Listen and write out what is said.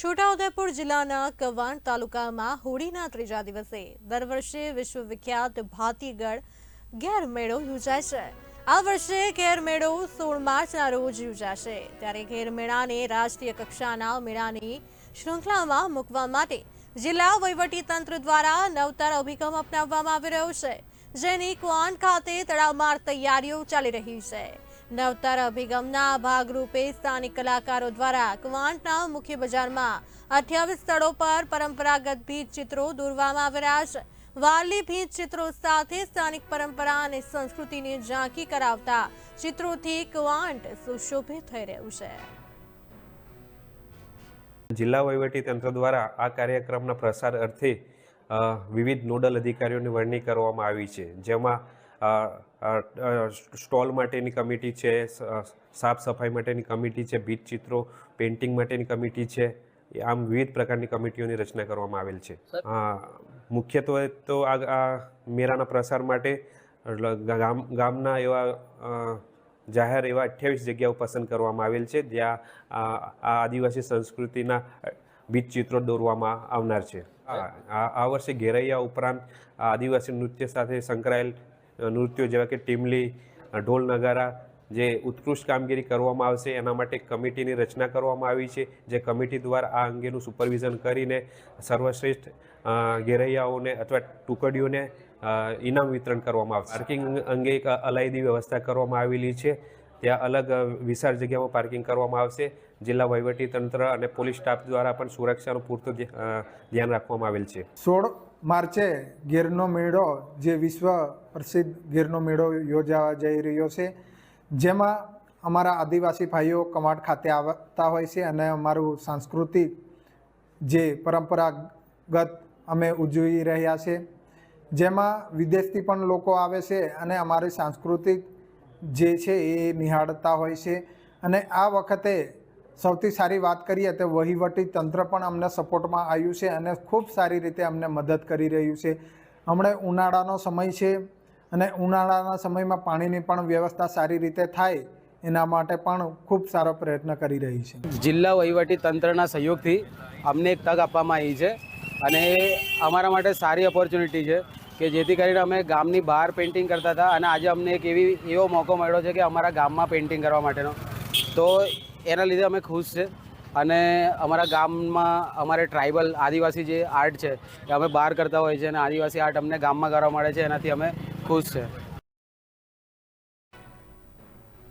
છોટાઉદેપુર જિલ્લાના કવાંટ તાલુકામાં હોળીના ત્રીજા દિવસે દર વર્ષે વિશ્વવિખ્યાત ભાતીગઢ ગેર મેળો યોજાય છે. આ વર્ષે ગેર મેળો સોળ માર્ચના રોજ યોજાશે. ત્યારે ગેર મેળાને રાષ્ટ્રીય કક્ષાના મેળાની શૃંખલામાં મૂકવા માટે જિલ્લા વહીવટી તંત્ર દ્વારા નવતર અભિગમ અપનાવવામાં આવી રહ્યો છે. જેની ક્વાંટ ખાતે તડામાર તૈયારીઓ ચાલી રહી છે. નવતર અભિગમના ભાગરૂપે સ્થાનિક કલાકારો દ્વારા કવાંટના મુખ્ય બજારમાં અઠ્યાવીસ સ્થળો પર પરંપરાગત ભીત ચિત્રો દોરવામાં આવી છે. વારલી ભીત ચિત્રો સાથે સ્થાનિક પરંપરા અને સંસ્કૃતિની ઝાંખી કરાવતા ચિત્રોથી કવાંટ સુશોભિત થઈ રહ્યું છે. જિલ્લા તંત્ર દ્વારા આ કાર્યક્રમના પ્રસાર અર્થે વિવિધ નોડલ અધિકારીઓની વરણી કરવામાં આવી છે. જેમાં સ્ટોલ માટેની કમિટી છે સાફ સફાઈ માટેની કમિટી છે ભીત ચિત્રો પેઇન્ટિંગ માટેની કમિટી છે આમ વિવિધ પ્રકારની કમિટીઓની રચના કરવામાં આવેલ છે. મુખ્યત્વે તો આ મેળાના પ્રસાર માટે ગામ ગામના એવા જાહેર એવા અઠ્યાવીસ જગ્યાઓ પસંદ કરવામાં આવેલ છે જ્યાં આ આદિવાસી સંસ્કૃતિના બીજ ચિત્રો દોરવામાં આવનાર છે. આ આ- આ વર્ષે ઘેરૈયા ઉપરાંત આદિવાસી નૃત્ય સાથે સંકળાયેલ નૃત્યો જેવા કે ટીમલી, ઢોલ નગારા જે ઉત્કૃષ્ટ કામગીરી કરવામાં આવશે, એના માટે કમિટીની રચના કરવામાં આવી છે, જે કમિટી દ્વારા આ અંગેનું સુપરવિઝન કરીને સર્વશ્રેષ્ઠ ઘેરૈયાઓને અથવા ટુકડીઓને ઇનામ વિતરણ કરવામાં આવશે. પાર્કિંગ અંગે એક અલાયદી વ્યવસ્થા કરવામાં આવેલી છે. ત્યાં અલગ વિશાળ જગ્યામાં પાર્કિંગ કરવામાં આવશે. જિલ્લા વહીવટી તંત્ર અને પોલીસ સ્ટાફ દ્વારા પણ સુરક્ષાનું પૂરતું ધ્યાન રાખવામાં આવેલ છે. સોળ માર્ચે ગીરનો મેળો, જે વિશ્વ પ્રસિદ્ધ ગીરનો મેળો યોજાવા જઈ રહ્યો છે, જેમાં અમારા આદિવાસી ભાઈઓ કમાડ ખાતે આવતા હોય છે અને અમારું સાંસ્કૃતિક જે પરંપરાગત અમે ઉજવી રહ્યા છે, જેમાં વિદેશથી પણ લોકો આવે છે અને અમારી સાંસ્કૃતિક જે છે એ નિહાળતા હોય છે. અને આ વખતે સૌથી સારી વાત કરીએ તો વહીવટી તંત્ર પણ અમને સપોર્ટમાં આવ્યું છે અને ખૂબ સારી રીતે અમને મદદ કરી રહ્યું છે. હમણાં ઉનાળાનો સમય છે અને ઉનાળાના સમયમાં પાણીની પણ વ્યવસ્થા સારી રીતે થાય એના માટે પણ ખૂબ સારો પ્રયત્ન કરી રહી છે. જિલ્લા વહીવટી તંત્રના સહયોગથી અમને એક તક આપવામાં આવી છે અને એ અમારા માટે સારી ઓપોર્ચ્યુનિટી છે કે જેથી કરીને અમે ગામની બહાર પેઇન્ટિંગ કરતા હતા અને આજે અમને એક એવી એવો મોકો મળ્યો છે કે અમારા ગામમાં પેઇન્ટિંગ કરવા માટેનો. તો એના લીધે અમે ખુશ છે. અને અમારા ગામમાં અમારે ટ્રાઇબલ આદિવાસી જે આર્ટ છે, એ અમે બહાર કરતા હોઈએ છીએ અને આદિવાસી આર્ટ અમને ગામમાં કરવા મળે છે, એનાથી અમે ખુશ છે.